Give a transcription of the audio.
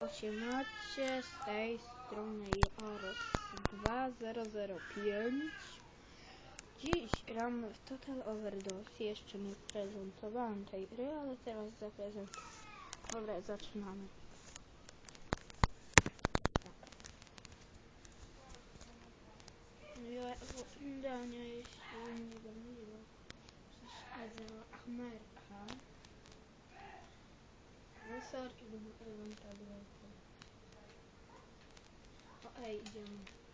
Osiemacie z tej strony Jaros 2005 Dziś gramy w Total Overdose Jeszcze nie prezentowałem tej gry, ale teraz zaprezentuję Dobra, zaczynamy. Ja oglądania jeśli nie Não sorte do levantado. Olha aí, diamante.